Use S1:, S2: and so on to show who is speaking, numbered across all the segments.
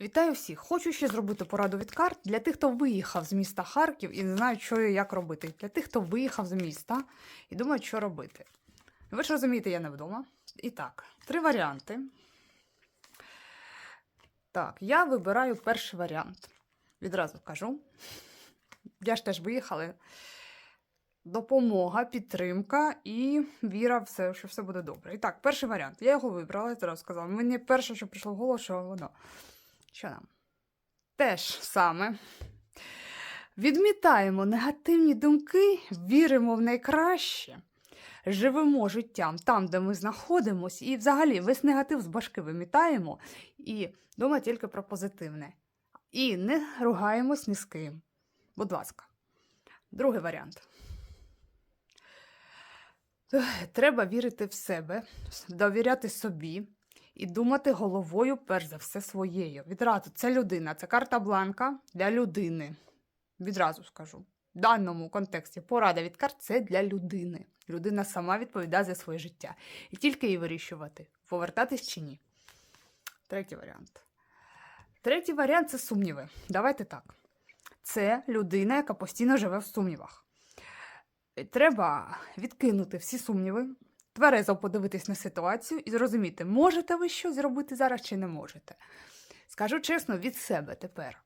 S1: Вітаю всіх! Хочу ще зробити пораду від карт для тих, хто виїхав з міста Харків і не знають, що і як робити. Для тих, хто виїхав з міста і думають, що робити. Ви ж розумієте, я не вдома. І так, три варіанти. Так, я вибираю перший варіант. Відразу кажу. Я ж теж виїхала. Допомога, підтримка і віра, в все, що все буде добре. І так, перший варіант. Я його вибрала, я зразу сказала. Мені перше, що прийшло в голову, що воно. Що нам? Теж саме. Відмітаємо негативні думки, віримо в найкраще, живемо життям там, де ми знаходимося, і взагалі весь негатив з башки вимітаємо і думаємо тільки про позитивне. І не ругаємось ні з ким. Будь ласка. Другий варіант. Треба вірити в себе, довіряти собі і думати головою, перш за все, своєю. Відразу це людина, це карта бланка для людини. Відразу скажу. В даному контексті порада від карт це для людини. Людина сама відповідає за своє життя. І тільки їй вирішувати, повертатись чи ні. Третій варіант. Третій варіант це сумніви. Давайте так. Це людина, яка постійно живе в сумнівах. Треба відкинути всі сумніви, тверезо подивитись на ситуацію і зрозуміти, можете ви щось зробити зараз чи не можете. Скажу чесно, від себе тепер.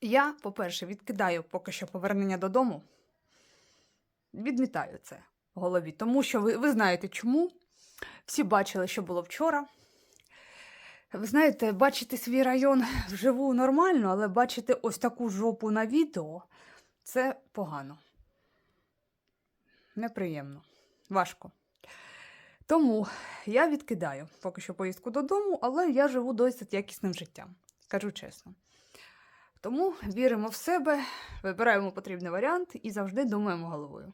S1: Я, по-перше, відкидаю поки що повернення додому, відмітаю це в голові, тому що ви, ви знаєте чому. Всі бачили, що було вчора. Ви знаєте, бачити свій район вживу нормально, але бачити ось таку жопу на відео це погано. Неприємно, важко. Тому я відкидаю поки що поїздку додому, але я живу досить якісним життям, скажу чесно. Тому віримо в себе, вибираємо потрібний варіант і завжди думаємо головою.